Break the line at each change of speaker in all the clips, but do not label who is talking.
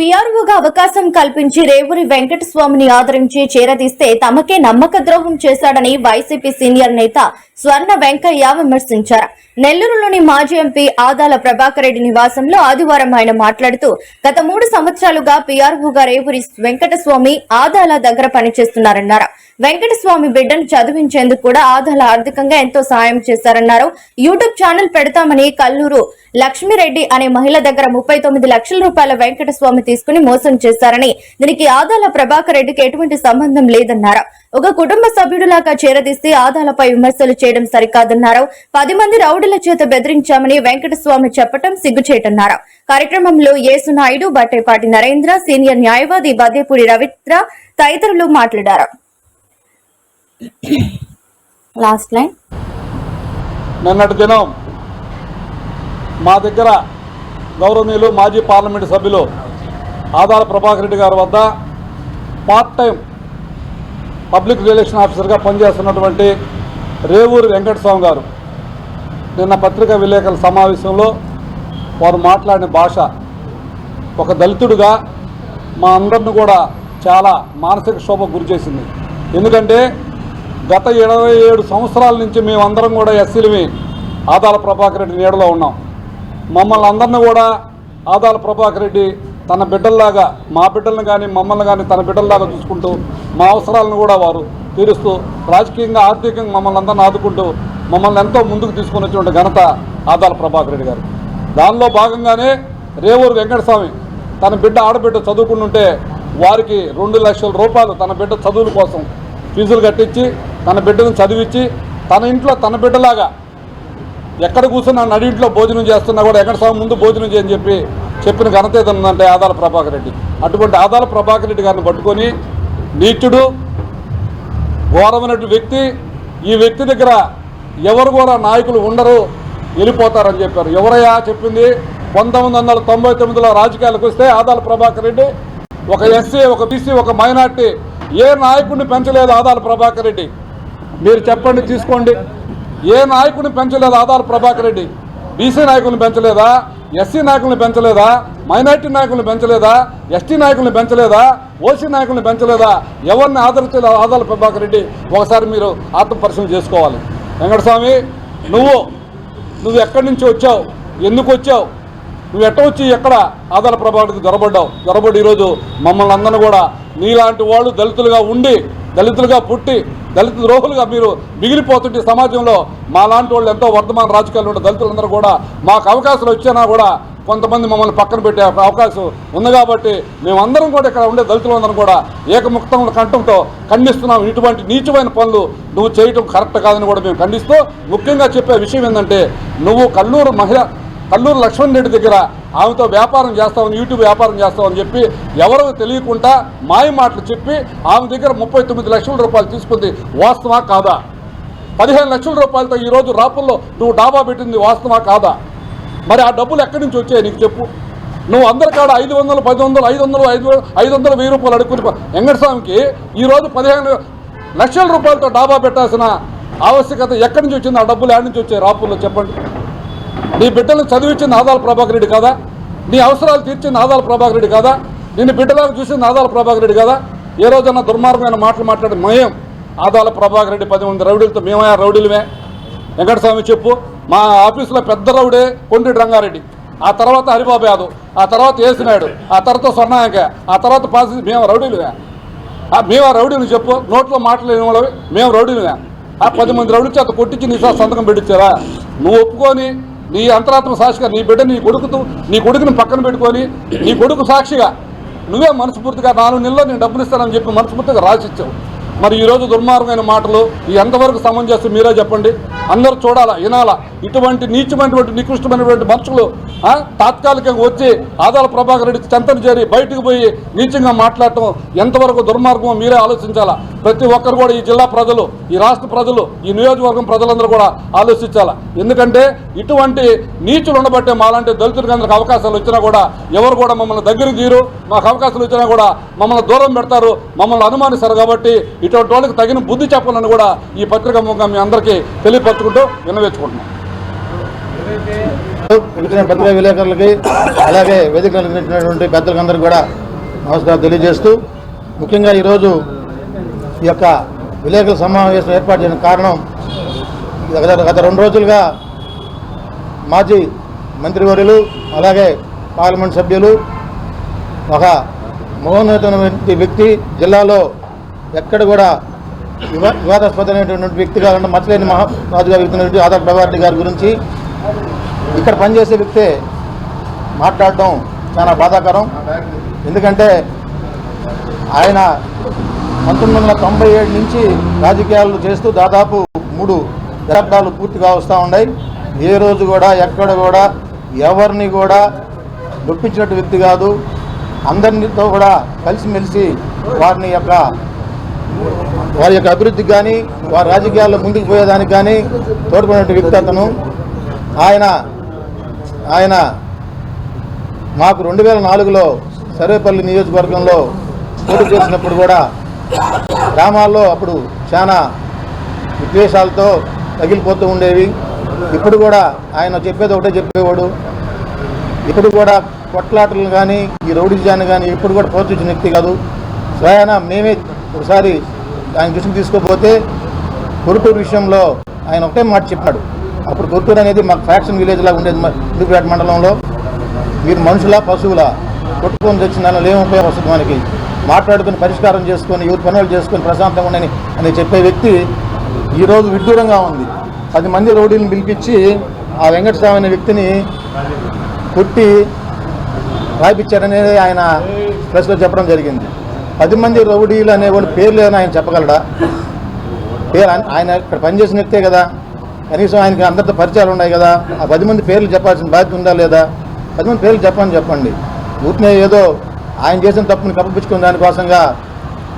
పీఆర్ఓగా అవకాశం కల్పించి రేవూరి వెంకటస్వామిని ఆదరించి చేరదీస్తే తమకే నమ్మక ద్రోహం చేశాడని వైసీపీ సీనియర్ నేత స్వర్ణ వెంకయ్య విమర్శించారు. నెల్లూరులోని మాజీ ఎంపీ ఆదాల ప్రభాకర్ రెడ్డి నివాసంలో ఆదివారం ఆయన మాట్లాడుతూ గత మూడు సంవత్సరాలుగా పీఆర్ఓగా రేవూరి వెంకటస్వామి ఆదాల దగ్గర పనిచేస్తున్నారన్నారు. వెంకటస్వామి బిడ్డను చదివించేందుకు కూడా ఆదాల ఆర్థికంగా ఎంతో సాయం చేశారన్నారు. యూట్యూబ్ ఛానల్ పెడతామని కల్లూరు లక్ష్మిరెడ్డి అనే మహిళ దగ్గర ముప్పై తొమ్మిది లక్షల రూపాయల వెంకటస్వామి తీసుకుని మోసం చేశారని దీనికి ఆదాల ప్రభాకర్ రెడ్డికి ఎటువంటి సంబంధం లేదన్నారు. ఒక కుటుంబ సభ్యుడిలాగా చేరదీస్తే ఆదాలపై విమర్శలు చేయడం సరికాదన్నారు. పది మంది రౌడీల చేత బెదిరించామని వెంకటస్వామి చెప్పడం సిగ్గుచేటన్నారు. కార్యక్రమంలో యేసునాయుడు బట్టేపాటి నరేంద్ర సీనియర్ న్యాయవాది బద్దేపూడి రవిత్ర తదితరులు మాట్లాడారు. లాస్ట్ లైన్
నిన్నటి దినం మా దగ్గర గౌరవనీయులు మాజీ పార్లమెంటు సభ్యులు ఆదాల ప్రభాకర్ రెడ్డి గారి వద్ద పార్ట్ టైం పబ్లిక్ రిలేషన్ ఆఫీసర్గా పనిచేస్తున్నటువంటి రేవూరి వెంకటస్వామి గారు నిన్న పత్రికా విలేకరుల సమావేశంలో వారు మాట్లాడిన భాష ఒక దళితుడిగా మా అందరిని కూడా చాలా మానసిక శోభ గురి చేసింది. ఎందుకంటే గత ఇరవై ఏడు సంవత్సరాల నుంచి మేమందరం కూడా ఎస్సీలమే. ఆదాల ప్రభాకర్ రెడ్డి నీడలో ఉన్నాం. మమ్మల్ని అందరినీ కూడా ఆదాల ప్రభాకర్ రెడ్డి తన బిడ్డల్లాగా మా బిడ్డలను కానీ మమ్మల్ని కానీ తన బిడ్డల్లాగా చూసుకుంటూ మా అవసరాలను కూడా వారు తీరుస్తూ రాజకీయంగా ఆర్థికంగా మమ్మల్ని అందరిని ఆదుకుంటూ మమ్మల్ని ఎంతో ముందుకు తీసుకొని వచ్చినటువంటి ఘనత ఆదాల ప్రభాకర్ రెడ్డి గారు. దానిలో భాగంగానే రేవూరు వెంకటస్వామి తన బిడ్డ ఆడబిడ్డ చదువుకుంటుంటే వారికి రెండు లక్షల రూపాయలు తన బిడ్డ చదువుల కోసం ఫీజులు కట్టించి తన బిడ్డను చదివించి తన ఇంట్లో తన బిడ్డలాగా ఎక్కడ కూర్చున్నా నడింట్లో భోజనం చేస్తున్నా కూడా ఎక్కడ స్వామి ముందు భోజనం చేయని చెప్పి చెప్పిన ఘనత ఏదన్నంటే ఆదాల ప్రభాకర్ రెడ్డి. అటువంటి ఆదాల ప్రభాకర్ రెడ్డి గారిని పట్టుకొని నీచుడు ఘోరమైనటువంటి వ్యక్తి. ఈ వ్యక్తి దగ్గర ఎవరు కూడా నాయకులు ఉండరు వెళ్ళిపోతారని చెప్పారు. ఎవరయ్యా చెప్పింది? పంతొమ్మిది వందల తొంభై తొమ్మిదిలో రాజకీయాలకు వస్తే ఆదాల ప్రభాకర్ రెడ్డి ఒక ఎస్సీ ఒక బీసీ ఒక మైనార్టీ ఏ నాయకుడిని పెంచలేదు ఆదాల ప్రభాకర్ రెడ్డి. మీరు చెప్పండి తీసుకోండి. ఏ నాయకుడిని పెంచలేదా ఆధార్ ప్రభాకర్ రెడ్డి? బీసీ నాయకుల్ని పెంచలేదా? ఎస్సీ నాయకుల్ని పెంచలేదా? మైనార్టీ నాయకుల్ని పెంచలేదా? ఎస్టీ నాయకుల్ని పెంచలేదా? ఓసీ నాయకుల్ని పెంచలేదా? ఎవరిని ఆదరించలేదు ఆదాల ప్రభాకర్ రెడ్డి? ఒకసారి మీరు ఆత్మపరిశీలన చేసుకోవాలి. వెంకటస్వామి నువ్వు నువ్వు ఎక్కడి నుంచి వచ్చావు? ఎందుకు వచ్చావు? నువ్వు ఎట్ట వచ్చి ఎక్కడ ఆధార ప్రభావానికి దొరబడ్డావు దొరబడి ఈరోజు మమ్మల్ని అందరిని కూడా నీలాంటి వాళ్ళు దళితులుగా ఉండి దళితులుగా పుట్టి దళిత ద్రోహులుగా మీరు మిగిలిపోతుంటే సమాజంలో మా లాంటి వాళ్ళు ఎంతో వర్ధమాన రాజకీయాలు ఉండే దళితులందరూ కూడా మాకు అవకాశాలు వచ్చినా కూడా కొంతమంది మమ్మల్ని పక్కన పెట్టే అవకాశం ఉంది కాబట్టి మేమందరం కూడా ఇక్కడ ఉండే దళితులందరం కూడా ఏకముక్తంలో కంఠంతో ఖండిస్తున్నాం. ఇటువంటి నీచమైన పనులు నువ్వు చేయటం కరెక్ట్ కాదని కూడా మేము ఖండిస్తూ ముఖ్యంగా చెప్పే విషయం ఏంటంటే నువ్వు కల్లూరు మహిళ కల్లూరు లక్ష్మణ్ రెడ్డి దగ్గర ఆమెతో వ్యాపారం చేస్తామని యూట్యూబ్ వ్యాపారం చేస్తామని చెప్పి ఎవరో తెలియకుండా మాయ మాటలు చెప్పి ఆమె దగ్గర ముప్పై తొమ్మిది లక్షల రూపాయలు తీసుకుంది. వాస్తవా కాదా? పదిహేను లక్షల రూపాయలతో ఈరోజు రాపుల్లో నువ్వు డాబా పెట్టింది వాస్తవా కాదా? మరి ఆ డబ్బులు ఎక్కడి నుంచి వచ్చాయి నీకు చెప్పు. నువ్వు అందరి కాడ ఐదు వందలు పది వందలు ఐదు వందలు ఐదు ఐదు వందలు వెయ్యి రూపాయలు అడుక్కుని వెంకటస్వామికి ఈరోజు పదిహేను లక్షల రూపాయలతో డాబా పెట్టాల్సిన ఆవశ్యకత ఎక్కడి నుంచి వచ్చింది? ఆ డబ్బులు ఎక్కడి నుంచి వచ్చాయి రాపుల్లో చెప్పండి. నీ బిడ్డలను చదివించింది ఆదాల ప్రభాకర్ రెడ్డి కాదా? నీ అవసరాలు తీర్చింది ఆదాల ప్రభాకర్ రెడ్డి కాదా? నిన్ను బిడ్డలాగా చూసింది ఆదాల ప్రభాకర్ రెడ్డి కాదా? ఏ రోజన్నా దుర్మార్గమైన మాటలు మాట్లాడి మయం ఆదాల ప్రభాకర్ రెడ్డి పది మంది రౌడీలతో మేమయా రౌడీలమే. వెంకటస్వామి చెప్పు మా ఆఫీసులో పెద్ద రౌడే కొండి రంగారెడ్డి. ఆ తర్వాత హరిబాబు యాదవ్ ఆ తర్వాత ఏసినాయుడు ఆ తర్వాత స్వర్ణాయక ఆ తర్వాత పాసి మేము రౌడీలుగా ఆ మేము ఆ రౌడీని చెప్పు నోట్లో మాట్లాడిన వాళ్ళవి మేము రౌడీలుగా ఆ పది మంది రౌడీ చేత కొట్టించి నీ సంతకం పెట్టించారా నువ్వు ఒప్పుకొని నీ అంతరాత్మ సాక్షిగా నీ బిడ్డ నీ కొడుకుతో నీ కొడుకుని పక్కన పెట్టుకొని నీ కొడుకు సాక్షిగా నువ్వే మనస్ఫూర్తిగా నాలుగు నెలలో నేను డబ్బులు ఇస్తానని చెప్పి మనస్ఫూర్తిగా రాసిచ్చావు. మరి ఈరోజు దుర్మార్గమైన మాటలు ఈ ఎంతవరకు సమంజసం మీరే చెప్పండి? అందరూ చూడాలా వినాలా? ఇటువంటి నీచమైనటువంటి నికృష్టమైనటువంటి మనుషులు ఆ, తాత్కాలికంగా వచ్చి ఆదాల ప్రభాకర్ రెడ్డి చెంతను చేరి బయటకు పోయి నీచంగా మాట్లాడటం ఎంతవరకు దుర్మార్గమో మీరే ఆలోచించాలా? ప్రతి ఒక్కరు కూడా ఈ జిల్లా ప్రజలు ఈ రాష్ట్ర ప్రజలు ఈ నియోజకవర్గం ప్రజలందరూ కూడా ఆలోచించాలా? ఎందుకంటే ఇటువంటి నీచులు ఉండబట్టే మాలాంటి దళితులకు అందరికి అవకాశాలు వచ్చినా కూడా ఎవరు కూడా మమ్మల్ని దగ్గర తీరు. మాకు అవకాశాలు వచ్చినా కూడా మమ్మల్ని దూరం పెడతారు. మమ్మల్ని అనుమానిస్తారు కాబట్టి ఇటువంటి వాళ్ళకి తగిన బుద్ధి చెప్పాలని కూడా ఈ పత్రిక ముఖంగా మీ అందరికీ తెలియపరచుకుంటూ విన్నవేసుకుంటున్నాం
పిలిచిన పత్రికా విలేకరులకి అలాగే వేదికలు నిర్మించినటువంటి పెద్దలకందరికీ కూడా నమస్కారం తెలియజేస్తూ ముఖ్యంగా ఈరోజు ఈ యొక్క విలేకరుల సమావేశం ఏర్పాటు చేయడానికి కారణం గత రెండు రోజులుగా మాజీ మంత్రివర్యులు అలాగే పార్లమెంట్ సభ్యులు ఒక మహోన్నతమైనటువంటి వ్యక్తి జిల్లాలో ఎక్కడ కూడా వివా వివాదాస్పదమైనటువంటి వ్యక్తి ఉన్న మచ్చలేని మహారాజుగా వ్యక్తి ఆధార్ ప్రభాకర్ గారి గురించి ఇక్కడ పనిచేసే వ్యక్తే మాట్లాడటం చాలా బాధాకరం. ఎందుకంటే ఆయన పంతొమ్మిది వందల తొంభై ఏడు నుంచి రాజకీయాలు చేస్తూ దాదాపు మూడు దశాబ్దాలు పూర్తిగా వస్తూ ఉన్నాయి ఏ రోజు కూడా ఎక్కడ కూడా ఎవరిని కూడా నొప్పించినట్టు వ్యక్తి కాదు. అందరితో కూడా కలిసిమెలిసి వారిని యొక్క వారి యొక్క అభివృద్ధికి కానీ వారి రాజకీయాల్లో ముందుకు పోయేదానికి కానీ తోడ్పడినట్టు వ్యక్తి అతను. ఆయన ఆయన మాకు రెండు వేల నాలుగులో సర్వేపల్లి నియోజకవర్గంలో పోటీ చేసినప్పుడు కూడా గ్రామాల్లో అప్పుడు చాలా విద్వేషాలతో తగిలిపోతూ ఉండేవి. ఇప్పుడు కూడా ఆయన చెప్పేది ఒకటే చెప్పేవాడు. ఇప్పుడు కూడా కొట్లాటలు కానీ ఈ రౌడీజాన్ని కానీ ఇప్పుడు కూడా ప్రోత్సహించిన వ్యక్తి కాదు. స్వయాన మేమే ఒకసారి ఆయన దృష్టికి తీసుకోపోతే కొరుటూరు విషయంలో ఆయన ఒకటే మాట చెప్పాడు అప్పుడు కొరుటూరు అనేది మాకు ఫ్యాక్షన్ విలేజ్ లాగా ఉండేది ఇందుపేట మండలంలో. మీరు మనుషులా పశువులా కొట్టుకొని తెచ్చిన దానిలో ఏం ఉపయోగం వస్తుంది మనకి? మాట్లాడుకుని పరిష్కారం చేసుకొని ఎవరి పనులు చేసుకొని ప్రశాంతంగా ఉండని అని చెప్పే వ్యక్తి ఈరోజు విడ్డూరంగా ఉంది. పది మంది రౌడీలను పిలిపించి ఆ వెంకటస్వామి అనే వ్యక్తిని కొట్టి రాయిపించారనేది ఆయన ప్రెస్లో చెప్పడం జరిగింది. పది మంది రౌడీలు అనేవాళ్ళు పేర్లు ఏమైనా ఆయన చెప్పగలడా? పేరు ఆయన- ఇక్కడ పనిచేసిన వ్యక్తే కదా. కనీసం ఆయనకి అందరితో పరిచయాలు ఉన్నాయి కదా. ఆ పది మంది పేర్లు చెప్పాల్సిన బాధ్యత ఉందా లేదా? పది మంది పేర్లు చెప్పని చెప్పండి. ఊరినే ఏదో ఆయన చేసిన తప్పుని కప్పిపుచ్చుకున్న దానికోసంగా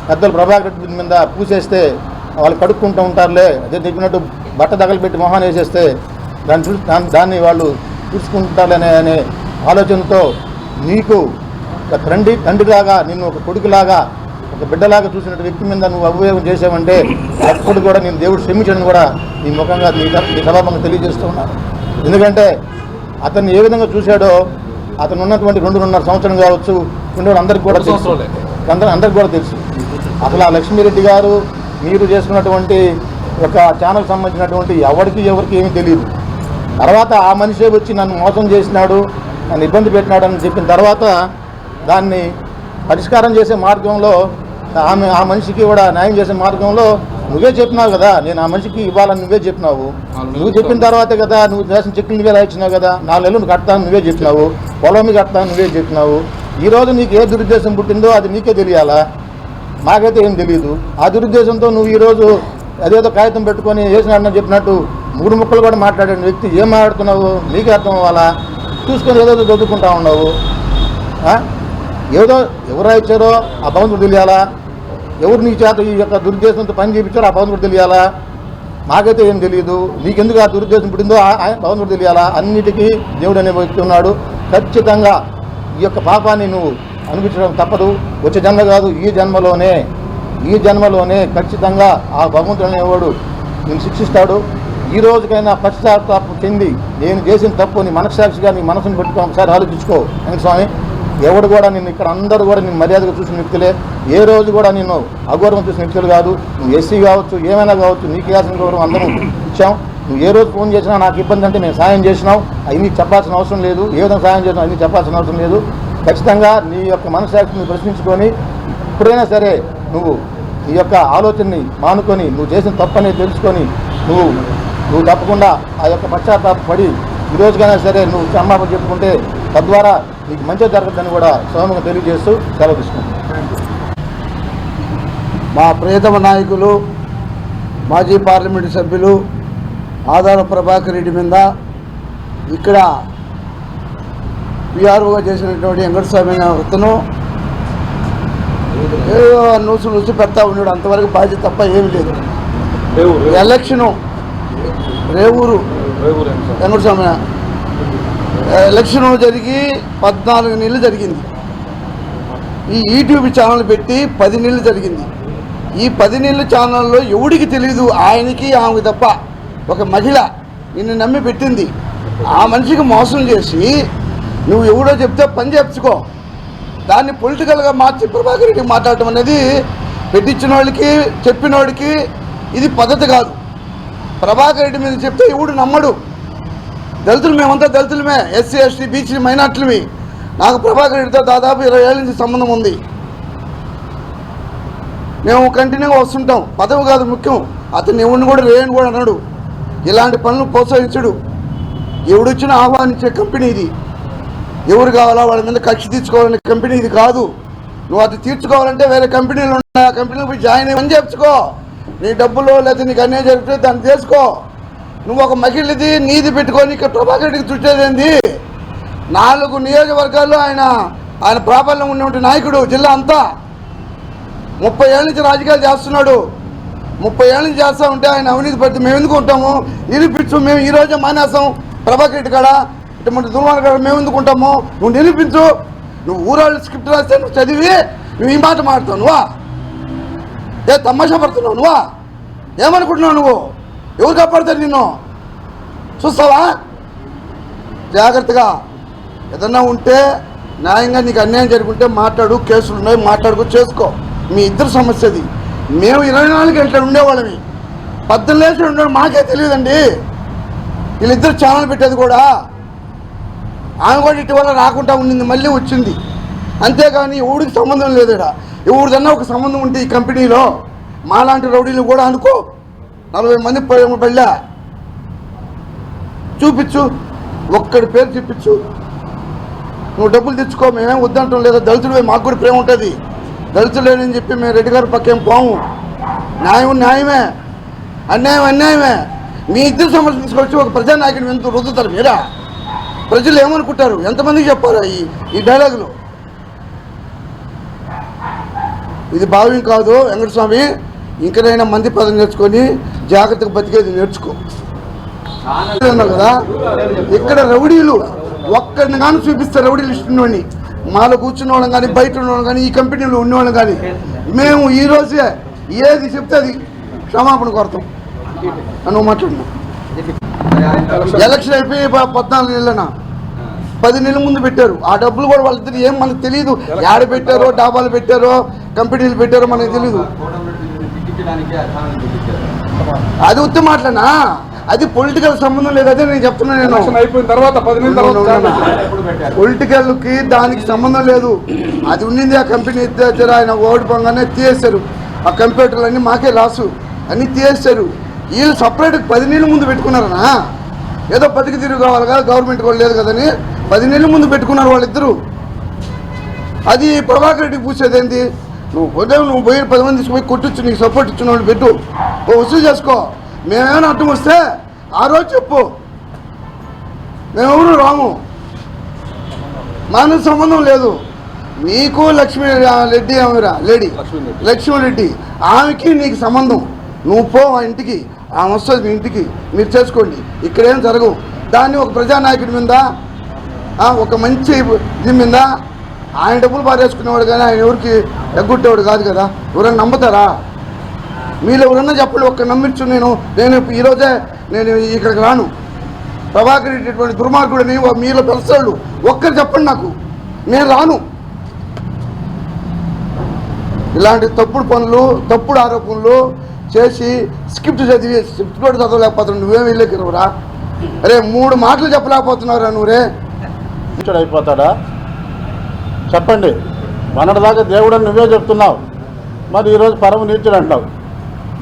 పెద్దలు ప్రభాకర్ రెడ్డి మీద పూసేస్తే వాళ్ళు కడుక్కుంటూ ఉంటారులే. అదే దిగినట్టు బట్ట తగలబెట్టి మొహాన్ని వేసేస్తే దాన్ని చూసి దాన్ని వాళ్ళు చూసుకుంటారులే అనే అనే ఆలోచనతో నీకు ఒక తండ్రి తండ్రిలాగా నిన్ను ఒక కొడుకులాగా ఒక బిడ్డలాగా చూసినట్టు వ్యక్తి మీద నువ్వు అభియోగం చేసావంటే అప్పుడు కూడా నేను దేవుడు క్షమించడం కూడా నీ ముఖంగా నీ నీ సభాపంగా తెలియజేస్తూ ఉన్నాను. ఎందుకంటే అతన్ని ఏ విధంగా చూశాడో అతను ఉన్నటువంటి రెండున్నర సంవత్సరం కావచ్చు ఉండేవాడు అందరికి కూడా తెలుసు. అందరూ అందరికి కూడా తెలుసు. అసలు ఆ లక్ష్మీరెడ్డి గారు మీరు చేసుకున్నటువంటి ఒక ఛానల్ సంబంధించినటువంటి ఎవరికి ఎవరికి ఏమీ తెలియదు. తర్వాత ఆ మనిషే వచ్చి నన్ను మోసం చేసినాడు నన్ను ఇబ్బంది పెట్టినాడు అని చెప్పిన తర్వాత దాన్ని పరిష్కారం చేసే మార్గంలో ఆమె ఆ మనిషికి కూడా న్యాయం చేసే మార్గంలో నువ్వే చెప్పినావు కదా నేను ఆ మనిషికి ఇవ్వాలని నువ్వే చెప్పినావు. నువ్వు చెప్పిన తర్వాతే కదా నువ్వు చేసిన చెక్కులు నువ్వే రాయించినావు కదా నాలుగు నెలలు కడతాను నువ్వే చెప్పినావు పొలం కడతాను నువ్వే చెప్పినావు. ఈ రోజు నీకు ఏ దురుద్దేశం పుట్టిందో అది నీకే తెలియాలా? మాకైతే ఏం తెలియదు ఆ దురుద్దేశంతో నువ్వు ఈరోజు అదేదో కాగితం పెట్టుకొని వేసినాడని చెప్పినట్టు మూడు ముక్కలు కూడా మాట్లాడిన వ్యక్తి ఏం మాట్లాడుతున్నావు? నీకే అర్థం అవ్వాలా? చూసుకొని ఏదో చదువుకుంటా ఉన్నావు? ఏదో ఎవరు ఇచ్చారో ఆ భగవంతుడు తెలియాలా? ఎవరు నీ చేత ఈ యొక్క దురుద్దేశంతో పని చేయించారో ఆ భగవంతుడు తెలియాలా? మాకైతే ఏం తెలియదు. నీకెందుకు ఆ దురుద్దేశం పుట్టిందో భవన్ ఆ తెలియాలా? అన్నిటికీ దేవుడు అనే వ్యక్తి ఉన్నాడు. ఖచ్చితంగా ఈ యొక్క పాపాన్ని నువ్వు అనిపించడం తప్పదు. వచ్చే జన్మ కాదు ఈ జన్మలోనే ఈ జన్మలోనే ఖచ్చితంగా ఆ భగవంతుడు అనేవాడు నేను శిక్షిస్తాడు. ఈ రోజుకైనా పశ్చాత్తాపం చెంది నేను చేసిన తప్పు నీ మనస్సాక్షిగా నీ మనసును పెట్టుకో ఒకసారి ఆలోచించుకో. వెంకటస్వామి ఎవడు కూడా నేను ఇక్కడ అందరూ కూడా నేను మర్యాదగా చూసిన వ్యక్తులే ఏ రోజు కూడా నేను అగౌరవం చూసిన వ్యక్తులు కాదు. నువ్వు ఎస్సీ కావచ్చు ఏమైనా కావచ్చు నీకు ఇవ్వాల్సిన గౌరవం అందరం ఇచ్చాం. నువ్వు ఏ రోజు ఫోన్ చేసినా నాకు ఇబ్బంది అంటే నేను సాయం చేసినావు. అవి చెప్పాల్సిన అవసరం లేదు. ఏ విధంగా సాయం చేసినా అన్ని చెప్పాల్సిన అవసరం లేదు. ఖచ్చితంగా నీ యొక్క మనస్సాక్షిని ప్రశ్నించుకొని ఇప్పుడైనా సరే నువ్వు నీ యొక్క ఆలోచనని మానుకొని నువ్వు చేసిన తప్పని తెలుసుకొని నువ్వు నువ్వు తప్పకుండా ఆ యొక్క పశ్చాత్తాప పడి ఈ రోజుకైనా సరే నువ్వు క్షమాపణ చెప్పుకుంటే తద్వారా నీకు మంచి జరగద్దని కూడా సోమంగా తెలియజేస్తూ సెలవు
మా ప్రియతమ నాయకులు మాజీ పార్లమెంటు సభ్యులు ఆదాల ప్రభాకర్ రెడ్డి మీద ఇక్కడ పిఆర్ఓగా చేసినటువంటి వెంకటస్వామి అతను ఏదో నూసు నూసి పెడతా ఉన్నాడు. అంతవరకు బాధ్యత తప్ప ఏమీ లేదు. ఎలక్షను రేవూరు. వెంకటస్వామి ఎలక్షన్ జరిగి పద్నాలుగు నెలలు జరిగింది. ఈ యూట్యూబ్ ఛానల్ పెట్టి పది నెలలు జరిగింది. ఈ పది నెలల ఛానల్లో ఎవడికి తెలియదు ఆయనకి ఆమెకి తప్ప ఒక మహిళ నిన్ను నమ్మి పెట్టింది. ఆ మనిషికి మోసం చేసి నువ్వు ఎవడో చెప్తే పని చెప్పుకో దాన్ని పొలిటికల్గా మార్చి ప్రభాకర్ రెడ్డి మాట్లాడటం అనేది పెట్టించిన వాళ్ళకి చెప్పిన వాడికి ఇది పద్ధతి కాదు. ప్రభాకర్ రెడ్డి మీద చెప్తే ఎవడు నమ్మడు. దళితులు మేమంతా దళితులమే ఎస్సీ ఎస్టీ బీసీ మైనార్టీలవి నాకు ప్రభాకర్ రెడ్డితో దాదాపు ఇరవై ఏళ్ళ నుంచి సంబంధం ఉంది. మేము కంటిన్యూగా వస్తుంటాం. పదవి కాదు ముఖ్యం. అతను ఎవరిని కూడా లేని కూడా అన్నాడు ఇలాంటి పనులు ప్రోత్సహించడు. ఎవడొచ్చినా ఆహ్వానించే కంపెనీ ఇది. ఎవరు కావాలా వాళ్ళ మీద కక్ష తీర్చుకోవాలనే కంపెనీ ఇది కాదు. నువ్వు అది తీర్చుకోవాలంటే వేరే కంపెనీలు ఉన్నాయి. ఆ కంపెనీలో పోయి జాయిన్ అయ్యి పని చేసుకో నీ డబ్బులు లేకపోతే నీకు అన్యాయం జరిగితే దాన్ని చేసుకో. నువ్వు ఒక మహిళది నీది పెట్టుకొని ఇక్కడ ప్రభాకర్ రెడ్డికి చుట్టేదేంది నాలుగు నియోజకవర్గాల్లో ఆయన ఆయన ప్రాబల్యం ఉన్నటువంటి నాయకుడు జిల్లా అంతా. ముప్పై ఏళ్ళ నుంచి రాజకీయాలు చేస్తున్నాడు. ముప్పై ఏళ్ళ నుంచి చేస్తా ఉంటే ఆయన అవినీతి పడితే మేము ఎందుకు ఉంటాము? నిరూపించు మేము ఈ రోజే మానేస్తాం. ప్రభాకర్ రెడ్డి కాడ ఇటువంటి దుర్మార్గ కాడ మేము ఎందుకు ఉంటాము? నువ్వు నిరూపించు. నువ్వు ఊరాళ్ళు స్క్రిప్ట్ రాస్తే నువ్వు చదివి నువ్వు ఈ మాట మాడతావు నువ్వా? ఏ తమాషా పడుతున్నావు నువ్వా? ఏమనుకుంటున్నావు నువ్వు? ఎవరు కాపాడతారు నిన్ను? చూస్తావా? జాగ్రత్తగా. ఏదన్నా ఉంటే న్యాయంగా నీకు అన్యాయం జరుగుంటే మాట్లాడు కేసులు ఉన్నాయి మాట్లాడుకో చేసుకో. మీ ఇద్దరు సమస్యది. మేము ఇరవై నాలుగు గంటలు ఉండేవాళ్ళమి. పద్దెనిమిది లేచి ఉండే మాకే తెలియదండి. వీళ్ళిద్దరు ఛానల్ పెట్టేది కూడా. ఆమె కూడా ఇటీవల రాకుండా ఉండింది మళ్ళీ వచ్చింది. అంతేగాని ఊడికి సంబంధం లేదు ఇక్కడ ఎవరిదన్నా ఒక సంబంధం ఉంటే ఈ కంపెనీలో మాలాంటి రౌడీలు కూడా అనుకో. నలభై మంది ప- చూపించు ఒక్కడి పేరు చూపించు. నువ్వు డబ్బులు తెచ్చుకో మేమేం వద్దంటాం లేదా? దళితుడు మాకు కూడా ప్రేమ ఉంటుంది. దళితులు లేనని చెప్పి మేము రెడ్డి గారి పక్కేం పోము. న్యాయం న్యాయమే. అన్యాయం అన్యాయమే. మీ ఇద్దరు సమస్యలు తీసుకొచ్చి ఒక ప్రజానాయకుని ఎంత రుద్దుతారు మీరా? ప్రజలు ఏమనుకుంటారు? ఎంతమందికి చెప్పారు ఈ ఈ డైలాగులు? ఇది భావ్యం కాదు వెంకటస్వామి. ఇంకనైనా మంది పదం నేర్చుకొని జాగ్రత్తగా బతికేది నేర్చుకో. కదా? ఇక్కడ రౌడీలు ఒక్కడిని కానీ చూపిస్తారు రౌడీ లిస్ట్ ఉన్నవాడిని మాలో కూర్చున్న వాళ్ళని కానీ బయట ఉన్నవాళ్ళం కానీ ఈ కంపెనీలో ఉన్నవాళ్ళని కానీ మేము ఈ రోజే ఏది చెప్తే అది క్షమాపణ కోరతాం. నువ్వు మాట్లాడినా ఎలక్షన్ అయిపోయి పద్నాలుగు నెలలనా? పది నెలల ముందు పెట్టారు. ఆ డబ్బులు కూడా వాళ్ళిద్దరు ఏం మనకు తెలియదు యాడ పెట్టారో డాబాలు పెట్టారో కంపెనీలు పెట్టారో మనకు తెలియదు అది ఉత్తి మాటలనా అది పొలిటికల్ సంబంధం లేదు అదే నేను చెప్తున్నా నేను.
అయిపోయిన తర్వాత పది
పొలిటికల్కి దానికి సంబంధం లేదు. అది ఉండింది ఆ కంపెనీ దగ్గర ఆయన ఓడిపోగానే తీసేశారు. ఆ కంప్యూటర్లు అన్ని మాకే లాసు అన్ని తీసేశారు. వీళ్ళు సపరేట్ పది నెలల ముందు పెట్టుకున్నారనా? ఏదో బతికి తిరుగు కావాలి కదా గవర్నమెంట్ కూడా లేదు కదని పది నెలల ముందు పెట్టుకున్నారు వాళ్ళిద్దరు. అది ప్రభాకర్ రెడ్డికి పూసేదేంటి నువ్వు పోతే నువ్వు పోయి పది మంది తీసుకుపోయి కొట్టొచ్చు నీకు సపోర్ట్ ఇచ్చిన వాళ్ళు పెట్టు. ఓ వసూలు చేసుకో. మేమేమైనా అడ్డం వస్తే ఆ రోజు చెప్పు. మేమెవరు రాము. మానవ సంబంధం లేదు. నీకు లక్ష్మీ రెడ్డి ఆమెరా లేడీ.
లక్ష్మీరెడ్డి.
ఆమెకి నీకు సంబంధం. నువ్వు పో ఆ ఇంటికి. ఆమె వస్తుంది మీ ఇంటికి. మీరు చేసుకోండి. ఇక్కడేం జరగవు. దాన్ని ఒక ప్రజానాయకుడి మీద ఒక మంచి ఇది మీద ఆయన డబ్బులు పారేసుకునేవాడు కానీ ఆయన ఎవరికి ఎగ్గొట్టేవాడు కాదు కదా. ఎవరైనా నమ్ముతారా? మీలో ఎవరన్నా చెప్పండి ఒక్క నమ్మించు నేను. నేను ఈరోజే నేను ఇక్కడికి రాను. ప్రభాకర్ ఇటువంటి దుర్మార్గుడిని వా- మీలో పిలుస్తాడు ఒక్కరు చెప్పండి నాకు. నేను రాను. ఇలాంటి తప్పుడు పనులు తప్పుడు ఆరోపణలు చేసి స్క్రిప్ట్ చదివి స్క్రిప్ట్ కూడా చదవలేకపోతున్నావు. నువ్వేం వెళ్ళేకిరవరా అరే మూడు మాటలు చెప్పలేకపోతున్నావురా నువ్వు
రే. అయిపోతాడా? చెప్పండి. మొన్నటిదాకా దేవుడు అని నువ్వే చెప్తున్నావు. మరి ఈరోజు పరమ నీచుడు అంటావు.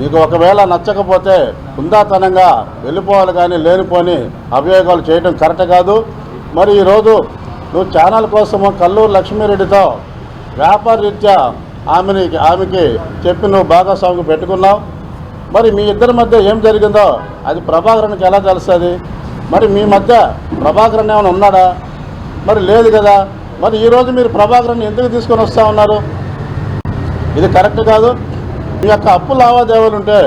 నీకు ఒకవేళ నచ్చకపోతే హుందాతనంగా వెళ్ళిపోవాలి కానీ లేనిపోని అభియోగాలు చేయడం కరెక్ట్ కాదు. మరి ఈరోజు నువ్వు ఛానల్ కోసము కల్లూరు లక్ష్మీరెడ్డితో వ్యాపార రీత్యా ఆమెని ఆమెకి చెప్పి నువ్వు భాగస్వామికి పెట్టుకున్నావు. మరి మీ ఇద్దరి మధ్య ఏం జరిగిందో అది ప్రభాకరణకి ఎలా తెలుస్తుంది? మరి మీ మధ్య ప్రభాకరన్ ఏమైనా ఉన్నాడా? మరి లేదు కదా. మరి ఈరోజు మీరు ప్రభాకరన్ ఎందుకు తీసుకొని వస్తూ ఉన్నారు? ఇది కరెక్ట్ కాదు. మీ యొక్క అప్పు లావాదేవీలు ఉంటే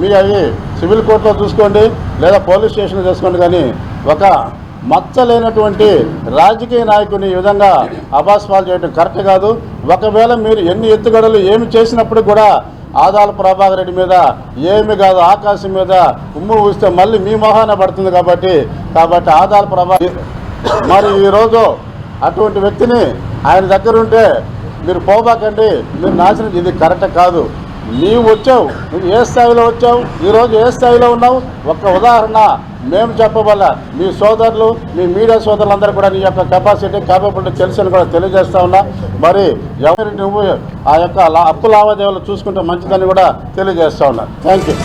మీ అవి సివిల్ కోర్టులో చూసుకోండి లేదా పోలీస్ స్టేషన్లో చేసుకోండి. కానీ ఒక మచ్చలేనటువంటి రాజకీయ నాయకుని ఈ విధంగా అబాస్పాలు చేయడం కరెక్ట్ కాదు. ఒకవేళ మీరు ఎన్ని ఎత్తుగడలు ఏమి చేసినప్పుడు కూడా ఆదాల ప్రభాకర్ రెడ్డి మీద ఏమి కాదు ఆకాశం మీద ఉమ్ము ఊస్తే మళ్ళీ మీ మొహాన పడుతుంది కాబట్టి కాబట్టి ఆదాల ప్రభా మరి ఈరోజు అటువంటి వ్యక్తిని ఆయన దగ్గర ఉంటే మీరు పోబాకండి మీరు నాశనం ఇది కరెక్ట్ కాదు. నీవు వచ్చావు నువ్వు ఏ స్థాయిలో వచ్చావు ఈరోజు ఏ స్థాయిలో ఉన్నావు? ఒక్క ఉదాహరణ మేము చెప్పబల్ల. మీ సోదరులు మీ మీడియా సోదరులందరూ కూడా నీ యొక్క కెపాసిటీ క్యాపబిలిటీ తెలుసని కూడా తెలియజేస్తా ఉన్నా. మరి ఎవరి నువ్వు ఆ యొక్క అప్పు లావాదేవీలు చూసుకుంటే మంచిదని కూడా తెలియజేస్తా ఉన్నా. Thank you